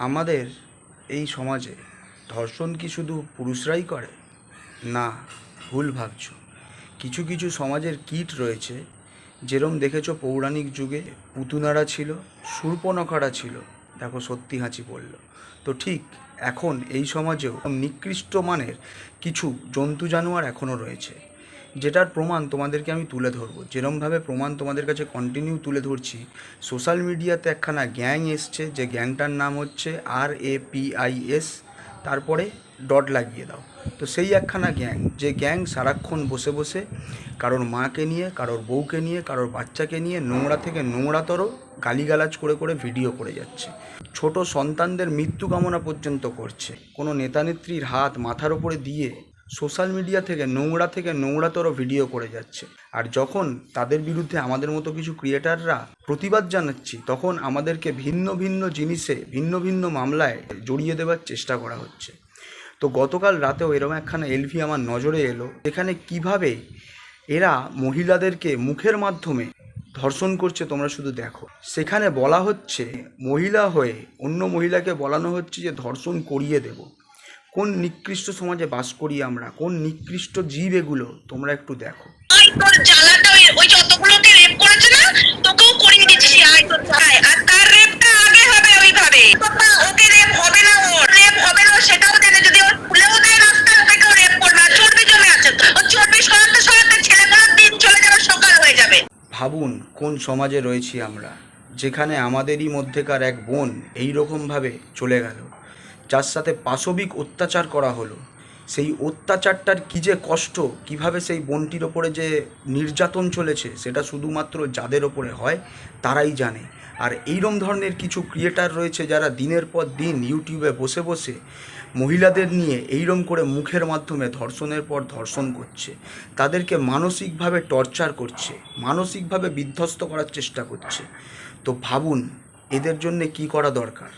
আমাদের এই সমাজে ধর্ষণ কি শুধু পুরুষরাই করে? না, ভুল ভাবছ। কিছু কিছু সমাজের কীট রয়েছে, যেরম দেখেছ পৌরাণিক যুগে পুতুনারা ছিল শূর্পণখারা ছিল। দেখো, সত্যি হাঁচি পড়ল। তো ঠিক এখন এই সমাজেও নিকৃষ্ট মানের কিছু জন্তু জানোয়ার এখনও রয়েছে। যেটার প্রমাণ তোমাদেরকে আমি তুলে ধরবো। যেরমভাবে প্রমাণ তোমাদের কাছে কন্টিনিউ তুলে ধরছি সোশ্যাল মিডিয়াতে একখানা গ্যাং এসছে, যে গ্যাংটার নাম হচ্ছে R A P I S তারপরে ডট লাগিয়ে দাও। তো সেই একখানা গ্যাং যে গ্যাং সারাক্ষণ বসে বসে কারোর মাকে নিয়ে, কারোর বউকে নিয়ে, কারোর বাচ্চাকে নিয়ে নোংরা থেকে নোংরাতর গালিগালাজ করে করে ভিডিও করে যাচ্ছে। ছোট সন্তানদের মৃত্যু কামনা পর্যন্ত করছে। কোনো নেতানেত্রীর হাত মাথার ওপরে দিয়ে সোশ্যাল মিডিয়া থেকে, নোংরা থেকে নোংরাতর ভিডিও করে যাচ্ছে। আর যখন তাদের বিরুদ্ধে আমাদের মতো কিছু ক্রিয়েটাররা প্রতিবাদ জানাচ্ছি, তখন আমাদেরকে ভিন্ন ভিন্ন জিনিসে, ভিন্ন ভিন্ন মামলায় জড়িয়ে দেওয়ার চেষ্টা করা হচ্ছে। তো গতকাল রাতেও এরকম একখানা এলভি আমার নজরে এলো, এখানে কীভাবে এরা মহিলাদেরকে মুখের মাধ্যমে ধর্ষণ করছে তোমরা শুধু দেখো। সেখানে বলা হচ্ছে, মহিলা হয়ে অন্য মহিলাকে বলানো হচ্ছে যে ধর্ষণ করিয়ে দেব। কোন নিকৃষ্ট সমাজে বাস করি আমরা? কোন নিকৃষ্ট জীব এগুলো? তোমরা একটু দেখো। তোর জ্বালাটা ওই ওই যতগুলোকে রেপ করেছে না তোকেও করিয়ে দিচ্ছি। আয় তোর আয় আর তার রেপটা আগে হবে ওইভাবে। ওকে রেপ হবে না ওর। রেপ হবে না সেটাও জানে যদি ওর খুলেও দেয় রাস্তা ওকেও রেপ করবে। আর চর্বি জমে আছে। তো ও চর্বি সরাতে সরাতে ছেলেগুলোর দিন চলে যাবে সকাল হয়ে যাবে। ভাবুন কোন সমাজে রয়েছি আমরা? যেখানে আমাদেরই মধ্যেকার এক বোন এই রকমভাবে চলে গেল। যার সাথে পাশবিক অত্যাচার করা হলো, সেই অত্যাচারটার কী যে কষ্ট, কীভাবে সেই বোনটির ওপরে যে নির্যাতন চলেছে, সেটা শুধুমাত্র যাদের ওপরে হয়, তারাই জানে। আর এইরম ধরনের কিছু ক্রিয়েটার রয়েছে যারা দিনের পর দিন ইউটিউবে বসে বসে মহিলাদের নিয়ে এইরম করে মুখের মাধ্যমে ধর্ষণের পর ধর্ষণ করছে। তাদেরকে মানসিকভাবে টর্চার করছে, মানসিকভাবে বিধ্বস্ত করার চেষ্টা করছে। তো ভাবুন, এদের জন্যে কি করা দরকার?